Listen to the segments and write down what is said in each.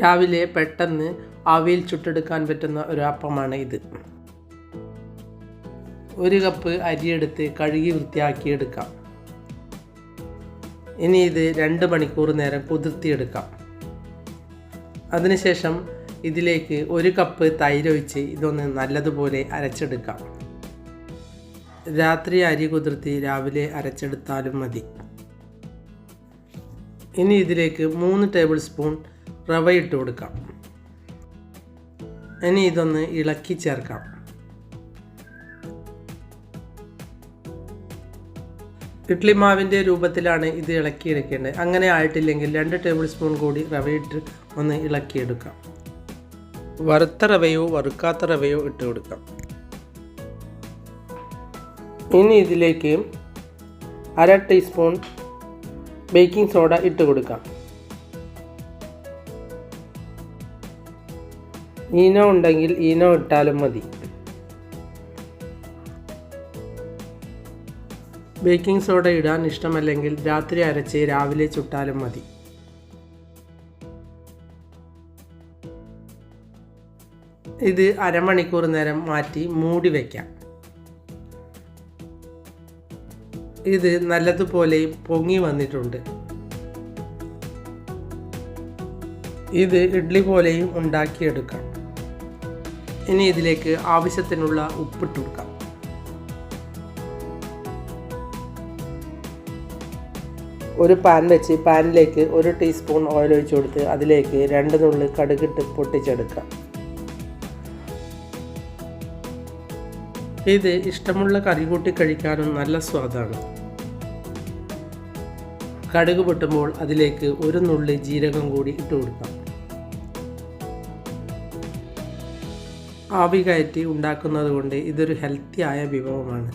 രാവിലെ പെട്ടെന്ന് ആവിയിൽ ചുട്ടെടുക്കാൻ പറ്റുന്ന ഒരു അപ്പമാണ് ഇത്. ഒരു കപ്പ് അരിയെടുത്ത് കഴുകി വൃത്തിയാക്കിയെടുക്കാം. ഇനി ഇത് രണ്ട് മണിക്കൂർ നേരം കുതിർത്തിയെടുക്കാം. അതിനുശേഷം ഇതിലേക്ക് ഒരു കപ്പ് തൈരൊഴിച്ച് ഇതൊന്ന് നല്ലതുപോലെ അരച്ചെടുക്കാം. രാത്രി അരി കുതിർത്തി രാവിലെ അരച്ചെടുത്താലും മതി. ഇനി ഇതിലേക്ക് മൂന്ന് ടേബിൾ സ്പൂൺ റവ ഇട്ട് കൊടുക്കാം. ഇനി ഇതൊന്ന് ഇളക്കി ചേർക്കാം. ഇഡ്ലി മാവിന്റെ രൂപത്തിലാണ് ഇത് ഇളക്കിയെടുക്കേണ്ടത്. അങ്ങനെ ആയിട്ടില്ലെങ്കിൽ രണ്ട് ടേബിൾ സ്പൂൺ കൂടി റവയിട്ട് ഒന്ന് ഇളക്കിയെടുക്കാം. വറുത്ത റവയോ വറുക്കാത്ത റവയോ ഇട്ട് കൊടുക്കാം. ഇനി ഇതിലേക്ക് അര ടീസ്പൂൺ ബേക്കിംഗ് സോഡ ഇട്ട് കൊടുക്കാം. ഈനോ ഉണ്ടെങ്കിൽ ഈനോ ഇട്ടാലും മതി. ബേക്കിംഗ് സോഡ ഇടാൻ ഇഷ്ടമല്ലെങ്കിൽ രാത്രി അരച്ച് രാവിലെ ചുട്ടാലും മതി. ഇത് അരമണിക്കൂർ നേരം മാറ്റി മൂടി വയ്ക്കാം ഇത് നല്ലതുപോലെ പൊങ്ങി വന്നിട്ടുണ്ട്. ഇത് ഇഡ്ഡലി പോലെയും ഉണ്ടാക്കിയെടുക്കാം. ഇനി ഇതിലേക്ക് ആവശ്യത്തിനുള്ള ഉപ്പിട്ട് കൊടുക്കാം. ഒരു പാൻ വെച്ച് പാനിലേക്ക് ഒരു ടീസ്പൂൺ ഓയിൽ ഒഴിച്ചു കൊടുത്ത് അതിലേക്ക് രണ്ട് നുള്ളി കടുകിട്ട് പൊട്ടിച്ചെടുക്കാം ഇത് ഇഷ്ടമുള്ള കറി കൂട്ടി കഴിക്കാനും നല്ല സ്വാദാണ്. കടുക് പൊട്ടുമ്പോൾ അതിലേക്ക് ഒരു നുള്ളി ജീരകം കൂടി ഇട്ട് കൊടുക്കാം. ആവി കയറ്റി ഉണ്ടാക്കുന്നത് കൊണ്ട് ഇതൊരു ഹെൽത്തി ആയ വിഭവമാണ്.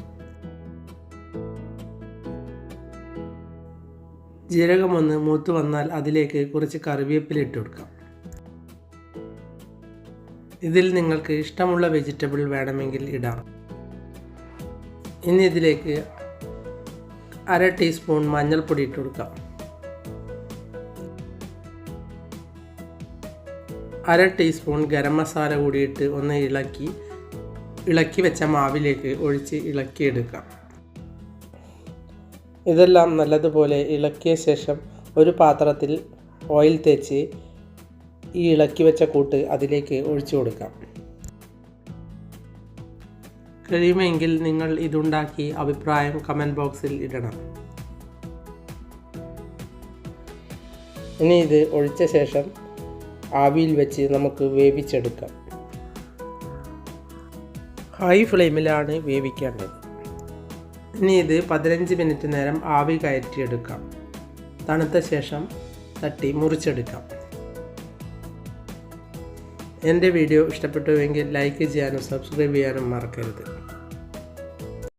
ജീരകം ഒന്ന് മൂത്ത് വന്നാൽ അതിലേക്ക് കുറച്ച് കറിവേപ്പില ഇട്ട് കൊടുക്കാം. ഇതിൽ നിങ്ങൾക്ക് ഇഷ്ടമുള്ള വെജിറ്റബിൾ വേണമെങ്കിൽ ഇടാം. ഇനി ഇതിലേക്ക് അര ടീസ്പൂൺ മഞ്ഞൾപ്പൊടി ഇട്ട് കൊടുക്കാം. അര ടീസ്പൂൺ ഗരം മസാല കൂടിയിട്ട് ഒന്ന് ഇളക്കി ഇളക്കി വെച്ച മാവിലേക്ക് ഒഴിച്ച് ഇളക്കിയെടുക്കാം ഇതെല്ലാം നല്ലതുപോലെ ഇളക്കിയ ശേഷം ഒരു പാത്രത്തിൽ ഓയിൽ തേച്ച് ഈ ഇളക്കി വെച്ച കൂട്ട് അതിലേക്ക് ഒഴിച്ചു കൊടുക്കാം. കഴിയുമെങ്കിൽ നിങ്ങൾ ഇതുണ്ടാക്കി അഭിപ്രായം കമന്റ് ബോക്സിൽ ഇടണം. ഇനി ഇത് ഒഴിച്ച ശേഷം ആവിയിൽ വെച്ച് നമുക്ക് വേവിച്ചെടുക്കാം. ഹൈ ഫ്ലെയിമിലാണ് വേവിക്കേണ്ടത്. ഇനി ഇത് പതിനഞ്ച് മിനിറ്റ് നേരം ആവി കയറ്റിയെടുക്കാം. തണുത്ത ശേഷം തട്ടി മുറിച്ചെടുക്കാം. എന്റെ വീഡിയോ ഇഷ്ടപ്പെട്ടുവെങ്കിൽ ലൈക്ക് ചെയ്യാനും സബ്സ്ക്രൈബ് ചെയ്യാനും മറക്കരുത്.